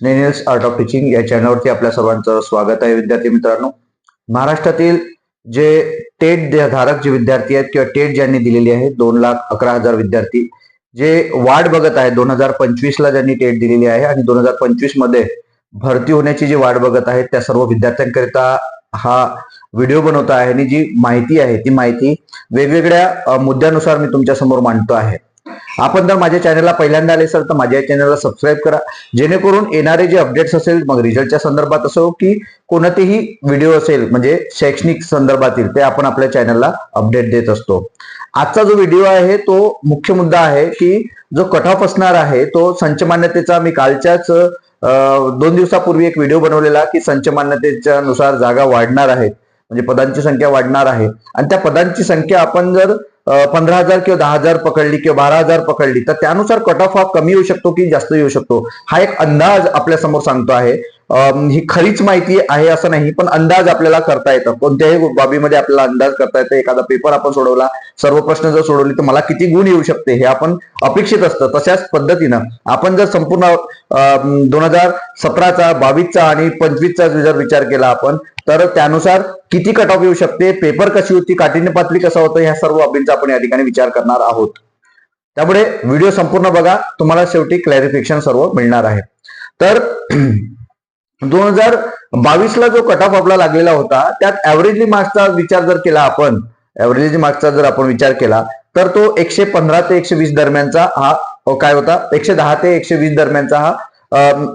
स्नेनियल्स art of teaching या चॅनलवरती आपल्या सर्वांचं स्वागत आहे विद्यार्थी मित्रांनो. महाराष्ट्रातील जे टेट धारक जे विद्यार्थी आहेत किंवा टेट ज्यांनी दिलेली आहे दोन लाख अकरा हजार विद्यार्थी जे वाट बघत आहेत दोन हजार पंचवीस ला ज्यांनी टेट दिलेली आहे आणि दोन हजार पंचवीसमध्ये भरती होण्याची जी वाट बघत आहेत त्या सर्व विद्यार्थ्यांकरिता हा व्हिडिओ बनवता आहे आणि जी माहिती आहे ती माहिती वेगवेगळ्या मुद्द्यानुसार मी तुमच्यासमोर मांडतो आहे. आपण जर माझ्या चॅनलला पहिल्यांदा आले सर तर माझ्या चॅनलला सबस्क्राईब करा. जेणेकरून येणारे जे अपडेट्स असेल मग रिझल्टच्या संदर्भात असो की कोणतेही व्हिडिओ असेल म्हणजे शैक्षणिक संदर्भातील ते आपण आपल्या चॅनलला अपडेट देत असतो. आजचा जो व्हिडिओ आहे तो मुख्य मुद्दा आहे की जो कट ऑफ असणार आहे तो संच मान्यतेचा मी कालच्याच दोन दिवसापूर्वी एक व्हिडिओ बनवलेला की संच मान्यतेच्या नुसार जागा वाढणार आहेत म्हणजे पदांची संख्या वाढणार आहे. आणि त्या पदांची संख्या आपण जर पंधरा हजार किंवा दहा हजार पकडली किंवा बारा हजार पकडली तर त्यानुसार कट ऑफ हा कमी येऊ शकतो की जास्त येऊ शकतो? हा एक अंदाज आपल्यासमोर सांगतो आहे. ही खरीच माहिती आहे असं नाही पण अंदाज आपल्याला करता येतं. कोणत्याही बाबीमध्ये आपल्याला अंदाज करता येतो. एखादा पेपर आपण सोडवला सर्व प्रश्न जर सोडवले तर मला किती गुण येऊ शकते हे आपण अपेक्षित असतं. तशाच पद्धतीनं आपण जर संपूर्ण दोन हजार सतराचा बावीसचा आणि पंचवीसचा जर विचार केला आपण तर त्यानुसार किती कट ऑफ येऊ शकते पेपर कशी होती काठिण्य पातळी कसं होतं ह्या सर्व बाबींचा आपण या ठिकाणी विचार करणार आहोत. त्यामुळे व्हिडिओ संपूर्ण बघा तुम्हाला शेवटी क्लॅरिफिकेशन सर्व मिळणार आहे. तर दोन हजार बावीसला जो कट ऑफ आपला लागलेला होता त्यात ऍव्हरेजली मार्क्सचा विचार जर केला आपण ऍव्हरेजली मार्क्सचा जर आपण विचार केला तर तो एकशे पंधरा ते एकशे वीस दरम्यानचा हा काय होता? एकशे दहा ते एकशे वीस दरम्यानचा हा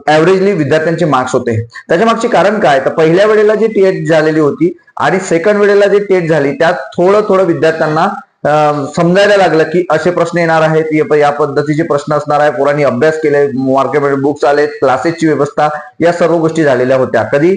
ऍव्हरेजली विद्यार्थ्यांचे मार्क्स होते. त्याच्या मागचे कारण काय? तर पहिल्या वेळेला जी टेट झालेली होती आणि सेकंड वेळेला जी टेट झाली त्यात थोडं थोडं विद्यार्थ्यांना समजायला लागलं की असे प्रश्न येणार आहेत या- पद्धतीचे प्रश्न असणार आहे पोरांनी अभ्यास केले मार्केटमध्ये बुक्स आले क्लासेसची व्यवस्था या सर्व गोष्टी झालेल्या होत्या. कधी?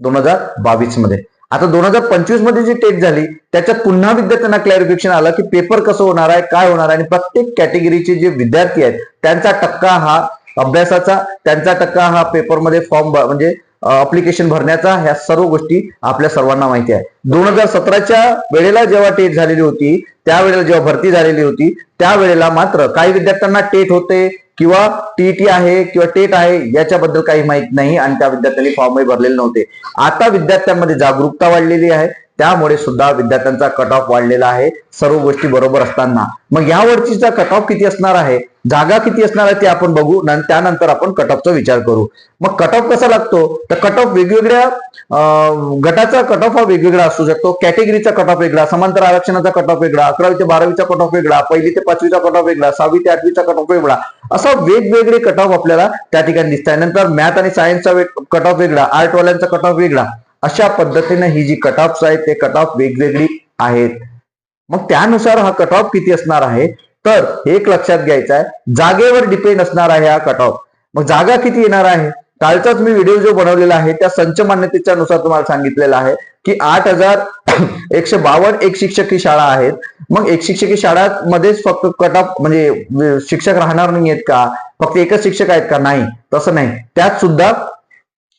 दोन हजार बावीसमध्ये. आता दोन हजार पंचवीसमध्ये जी टेस्ट झाली त्याच्यात पुन्हा विद्यार्थ्यांना क्लॅरिफिकेशन आलं की पेपर कसं होणार आहे काय होणार आहे आणि प्रत्येक कॅटेगरीचे जे विद्यार्थी आहेत त्यांचा टक्का हा अभ्यासाचा त्यांचा टक्का हा पेपरमध्ये फॉर्म म्हणजे अप्लिकेशन भरण्याचा ह्या सर्व गोष्टी आपल्या सर्वांना माहिती आहे. दोन हजार सतराच्या वेळेला जेव्हा टेट झालेली होती त्यावेळेला जेव्हा भरती झालेली होती त्यावेळेला मात्र काही विद्यार्थ्यांना टेट होते किंवा टीटी आहे किंवा टेट आहे याच्याबद्दल काही माहीत नाही आणि त्या विद्यार्थ्यांनी फॉर्मही भरलेले नव्हते. आता विद्यार्थ्यांमध्ये जागरूकता वाढलेली आहे. त्यामुळे सुद्धा विद्यार्थ्यांचा कट ऑफ वाढलेला आहे. सर्व गोष्टी बरोबर असताना. मग यावरचीचा कट ऑफ किती असणार आहे? जागा किती असणार आहे ते आपण बघू त्यानंतर आपण कट ऑफचा विचार करू मग कट ऑफ कसा लागतो तर कट ऑफ वेगवेगळ्या गटाचा कट ऑफ हा वेगवेगळा असू शकतो कॅटेगरीचा कट ऑफ वेगळा समांतर आरक्षणाचा कट ऑफ वेगळा अकरावी ते बारावीचा कट ऑफ वेगळा पहिली ते पाचवीचा कट ऑफ वेगळा सहावी ते आठवीचा कट ऑफ वेगळा असा वेगवेगळे कट ऑफ आपल्याला त्या ठिकाणी दिसत आहे नंतर मॅथ आणि सायन्सचा कट ऑफ वेगळा आर्ट वाल्यांचा कट ऑफ वेगळा अशा पद्धतीने ही जी कट ऑफ आहेत ते कट ऑफ वेगवेगळी आहेत मग त्यानुसार हा कट ऑफ किती असणार आहे तर एक लक्षात घ्यायचं आहे जागेवर डिपेंड असणार आहे हा कट ऑफ मग जागा किती येणार आहे? कालचाच मी व्हिडिओ जो बनवलेला आहे त्या संच मान्यतेच्या नुसार तुम्हाला सांगितलेलं आहे की आठ हजार एकशे बावन्न एक शिक्षक ही शाळा आहेत. मग एक शिक्षकी शाळा मध्येच फक्त कट ऑफ म्हणजे शिक्षक राहणार नाही आहेत का? फक्त एकच शिक्षक आहेत का? नाही. तसं नाही. त्यात सुद्धा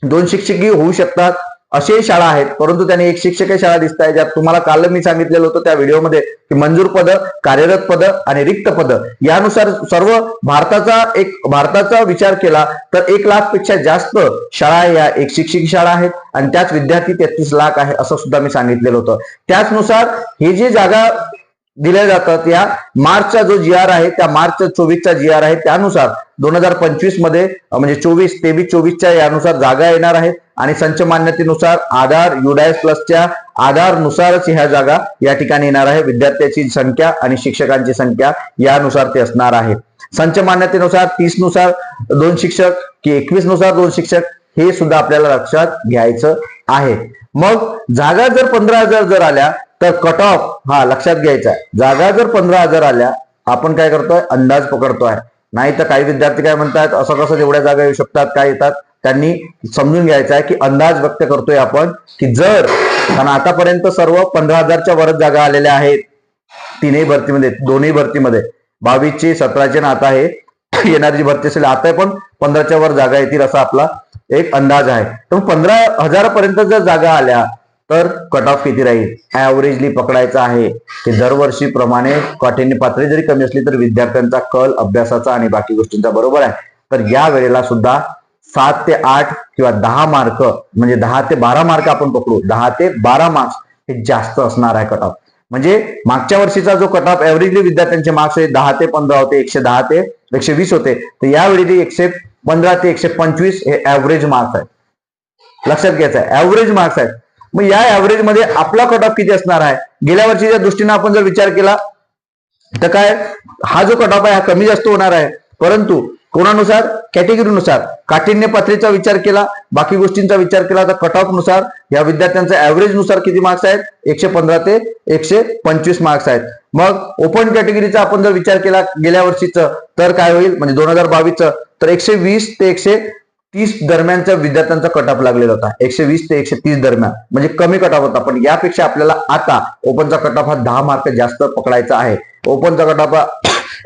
दोन शिक्षकी होऊ शकतात. असे शाळा आहेत. परंतु त्यांनी एक शिक्षक शाळा दिसत आहे ज्यात तुम्हाला काल मी सांगितलेलं होतं त्या व्हिडिओमध्ये की मंजूर पद कार्यरत पद आणि रिक्त पद यानुसार सर्व भारताचा एक भारताचा विचार केला तर एक लाखपेक्षा जास्त शाळा या एक शिक्षक शाळा आहेत आणि त्याच विद्यार्थी तेहतीस लाख आहे असं सुद्धा मी सांगितलेलं होतं. त्याचनुसार हे जी जागा दिल्या जातात या मार्चचा जो जी आर आहे त्या मार्च चोवीसचा जी आर आहे त्यानुसार दोन हजार पंचवीसमध्ये म्हणजे चोवीस तेवीस चोवीसच्या यानुसार जागा येणार आहेत आणि संच मान्यतेनुसार आधार युडायस प्लसच्या आधार नुसारच ह्या जागा या ठिकाणी येणार आहे. विद्यार्थ्याची संख्या आणि शिक्षकांची संख्या यानुसार ते असणार आहे. संच मान्यतेनुसार तीसनुसार दोन शिक्षक की एकवीसनुसार दोन शिक्षक हे सुद्धा आपल्याला लक्षात घ्यायचं आहे. मग जागा जर पंधरा हजार जर आल्या तर कट ऑफ हा लक्षात घ्यायचा आहे. जागा जर पंधरा हजार आल्या आपण काय करतोय? अंदाज पकडतोय. नाही तर काही विद्यार्थी काय म्हणतात? असं कसं जेवढ्या जागा येऊ शकतात काय येतात? त्यांनी समजून घ्यायचं आहे की अंदाज व्यक्त करतोय आपण की जर कारण आतापर्यंत सर्व पंधरा हजारच्या वरच जागा आलेल्या आहेत तीनही भरतीमध्ये दोन्ही भरतीमध्ये बावीसची सतराची आणि आता आहे येणारी जी भरती असेल आता पण पंधराच्या वर जागा येतील असा आपला एक अंदाज आहे. तर पंधरा हजारापर्यंत जर जागा आल्या तर कट ऑफ किती राहील? ऍव्हरेजली पकडायचं आहे. की दरवर्षी प्रमाणे काठिण्य पातळी जरी कमी असली तर विद्यार्थ्यांचा कल अभ्यासाचा आणि बाकी गोष्टींचा बरोबर आहे. तर या वेळेला सुद्धा सात ते आठ किंवा दहा मार्क म्हणजे दहा ते बारा मार्क आपण पकडू. दहा ते बारा मार्क्स हे जास्त असणार आहे कट ऑफ म्हणजे मागच्या वर्षीचा जो कट ऑफ एव्हरेजली विद्यार्थ्यांचे मार्क्स आहे दहा ते पंधरा होते एकशे दहा ते एकशे वीस होते तर यावेळी ते एकशे पंधरा ते एकशे पंचवीस हे ऍव्हरेज मार्क्स आहेत. लक्षात घ्यायचं आहे ऍव्हरेज मार्क्स आहेत. मग या ऍव्हरेजमध्ये आपला कट ऑफ किती असणार आहे? गेल्या वर्षीच्या दृष्टीने आपण जर विचार केला तर काय हा जो कट ऑफ आहे हा कमी जास्त होणार आहे. परंतु कोणानुसार? कॅटेगरीनुसार. काठिण्य पातळीचा विचार केला बाकी गोष्टींचा विचार केला तर कट ऑफनुसार या विद्यार्थ्यांचा ऍव्हरेजनुसार किती मार्क्स आहेत? एकशे पंधरा ते एकशे पंचवीस मार्क्स आहेत. मग ओपन कॅटेगरीचा आपण जर विचार केला गेल्या वर्षीचं तर काय होईल? म्हणजे दोन हजार बावीसचं तर एकशे वीस ते एकशे तीस दरम्यानच्या विद्यार्थ्यांचा कट ऑफ लागलेला होता. एकशे वीस ते एकशे तीस दरम्यान. म्हणजे कमी कट ऑफ होता. पण यापेक्षा आपल्याला आता ओपनचा कट ऑफ हा दहा मार्क जास्त पकडायचा आहे. ओपनचा कट ऑफ हा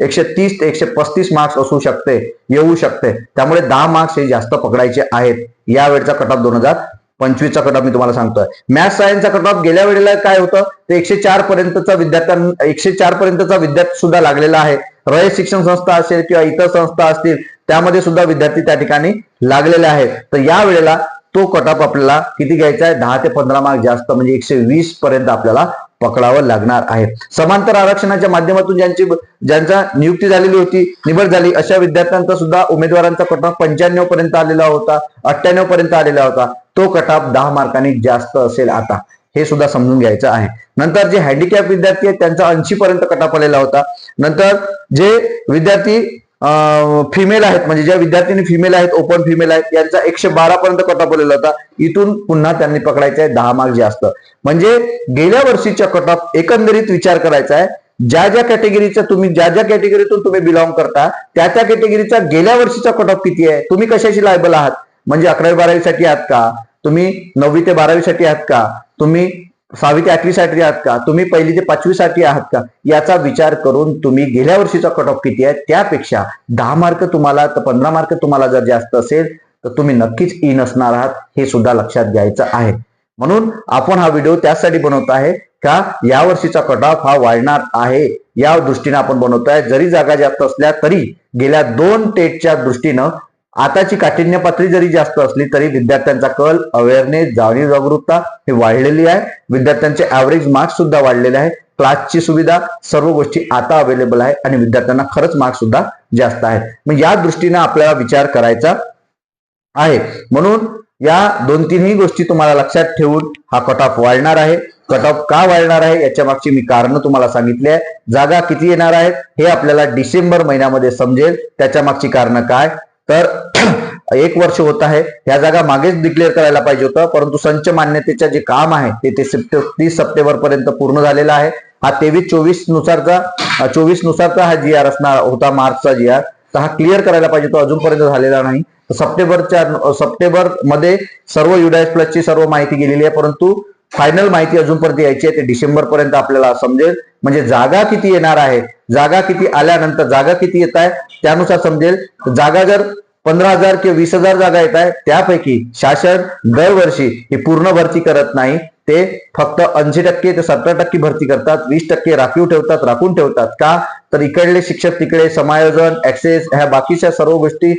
एकशे तीस ते एकशे पस्तीस मार्क्स असू शकते येऊ शकते. त्यामुळे दहा मार्क्स हे जास्त पकडायचे आहेत. यावेळेचा कट ऑफ दोन हजार पंचवीसचा कट ऑफ मी तुम्हाला सांगतोय. मॅथ सायन्सचा कट ऑफ गेल्या वेळेला काय होतं? ते एकशे चार पर्यंतचा विद्यार्थ्यां एकशे चार पर्यंतचा विद्यार्थी सुद्धा लागलेला आहे. रयत शिक्षण संस्था असेल किंवा इतर संस्था असतील त्यामध्ये सुद्धा विद्यार्थी त्या ठिकाणी लागलेले आहेत. तर या वेळेला तो कट ऑफ आपल्याला किती घ्यायचा आहे? दहा ते पंधरा मार्क जास्त म्हणजे एकशे वीस पर्यंत आपल्याला पकडावं लागणार आहे. समांतर आरक्षणाच्या माध्यमातून ज्यांची ज्यांचा नियुक्ती झालेली होती निवड झाली अशा विद्यार्थ्यांचा सुद्धा उमेदवारांचा कट ऑफ पंच्याण्णव पर्यंत आलेला होता अठ्ठ्याण्णव पर्यंत आलेला होता. तो कट ऑफ दहा मार्कांनी जास्त असेल आता. हे सुद्धा समजून घ्यायचं आहे. नंतर जे हँडिकॅप विद्यार्थी आहेत त्यांचा ऐंशी पर्यंत कटाप आलेला होता. नंतर जे विद्यार्थी फिमेल आहेत. म्हणजे ज्या विद्यार्थ्यांनी फिमेल आहेत ओपन फिमेल आहेत यांचा एकशे बारा पर्यंत कटऑफ आलेला होता. इथून पुन्हा त्यांनी पकडायचं आहे दहा मार्क जास्त म्हणजे गेल्या वर्षीच्या कट ऑफ एकंदरीत विचार करायचा आहे ज्या ज्या कॅटेगरीचा तुम्ही ज्या ज्या कॅटेगरीतून तुम्ही बिलॉंग करता त्या त्या कॅटेगरीचा गेल्या वर्षीचा कट ऑफ किती आहे? तुम्ही कशाशी लायबल आहात? म्हणजे अकरावी बारावीसाठी आहात का? तुम्ही नववी ते बारावीसाठी आहात का? तुम्ही सहावी ते आठवी साठी आहात का? तुम्ही पहिली ते पाचवी साठी आहात का? याचा विचार करून तुम्ही गेल्या वर्षीचा कट ऑफ किती आहे? त्यापेक्षा दहा मार्क तुम्हाला तर पंधरा मार्क तुम्हाला जर जास्त असेल तर तुम्ही नक्कीच इन असणार आहात हे सुद्धा लक्षात घ्यायचं आहे. म्हणून आपण हा व्हिडिओ त्यासाठी बनवत आहे का? या वर्षीचा कट ऑफ हा वाढणार आहे या दृष्टीने आपण बनवतोय. जरी जागा जास्त असल्या तरी गेल्या दोन टेटच्या दृष्टीनं आताची काठिण्य पातळी जरी जास्त असली तरी विद्यार्थ्यांचा कल अवेअरनेस जाणीव जागरूकता हे वाढलेली आहे. विद्यार्थ्यांचे ऍव्हरेज मार्क्स सुद्धा वाढलेले आहे क्लासची सुविधा सर्व गोष्टी आता अवेलेबल आहे आणि विद्यार्थ्यांना खरंच मार्क्स सुद्धा जास्त आहेत. मग या दृष्टीने आपल्याला विचार करायचा आहे. म्हणून या दोन तीनही गोष्टी तुम्हाला लक्षात ठेवून हा कट ऑफ वाढणार आहे. कट ऑफ का वाढणार आहे याच्या मागची मी कारण तुम्हाला सांगितली आहे. जागा किती येणार आहेत हे आपल्याला डिसेंबर महिन्यामध्ये समजेल. त्याच्या मागची कारण काय? तर एक वर्ष होत आहे. या जागा मागेच डिक्लेअर करायला पाहिजे होतं. परंतु संच मान्यतेचं जे काम आहे ते ते तीस सप्टेंबर पर्यंत पूर्ण झालेलं आहे. हा तेवीस चोवीस नुसारचा चोवीस नुसारचा हा जी आर असणार होता मार्चचा जी आर तर हा क्लिअर करायला पाहिजे तो अजूनपर्यंत झालेला नाही. सप्टेंबरच्या सप्टेंबरमध्ये सर्व युडायस प्लसची सर्व माहिती गेलेली आहे. परंतु फायनल माहिती अजूनपर्यंत यायची आहे. ते डिसेंबरपर्यंत आपल्याला समजेल. म्हणजे जागा किती येणार आहे? जागा किती आल्यानंतर जागा किती येत आहे? त्यानुसार समजेल. जागा जर पंधरा हजार किंवा वीस हजार जागा येत आहे. त्यापैकी शासन दरवर्षी ही पूर्ण भरती करत नाही. ते फक्त ऐंशी टक्के ते सत्तर टक्के भरती करतात. वीस टक्के राखीव ठेवतात राखून ठेवतात. का? तर इकडले शिक्षक तिकडे समायोजन ऍक्सेस ह्या बाकीच्या सर्व गोष्टी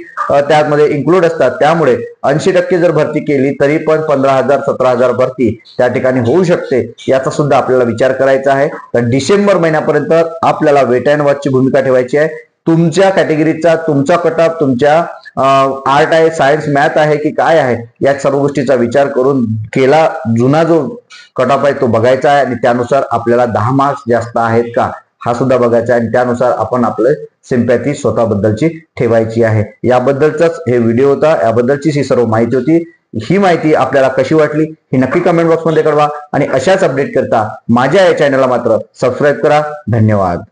त्यामध्ये इन्क्लूड असतात. त्यामुळे ऐंशी टक्के जर भरती केली तरी पण पंधरा हजार सतरा हजार भरती त्या ठिकाणी होऊ शकते. याचा सुद्धा आपल्याला विचार करायचा आहे. तर डिसेंबर महिन्यापर्यंत आपल्याला वेट अँड वॉचची भूमिका ठेवायची आहे. तुमच्या कॅटेगरीचा तुमचा कट ऑफ तुमच्या आर्ट आहे सायन्स मॅथ आहे की काय आहे या सर्व गोष्टीचा विचार करून केला. जुना जो कट ऑफ आहे तो बघायचा आहे आणि त्यानुसार आपल्याला दहा मार्क्स जास्त आहेत का हा सुद्धा बघायचा आहे. आणि त्यानुसार आपण आपलं सिम्पॅथी स्वतःबद्दलची ठेवायची आहे. याबद्दलचाच हे व्हिडिओ होता. याबद्दलचीच ही सर्व माहिती होती. ही माहिती आपल्याला कशी वाटली ही नक्की कमेंट बॉक्समध्ये कळवा. आणि अशाच अपडेट करता माझ्या या चॅनलला मात्र सबस्क्राईब करा. धन्यवाद.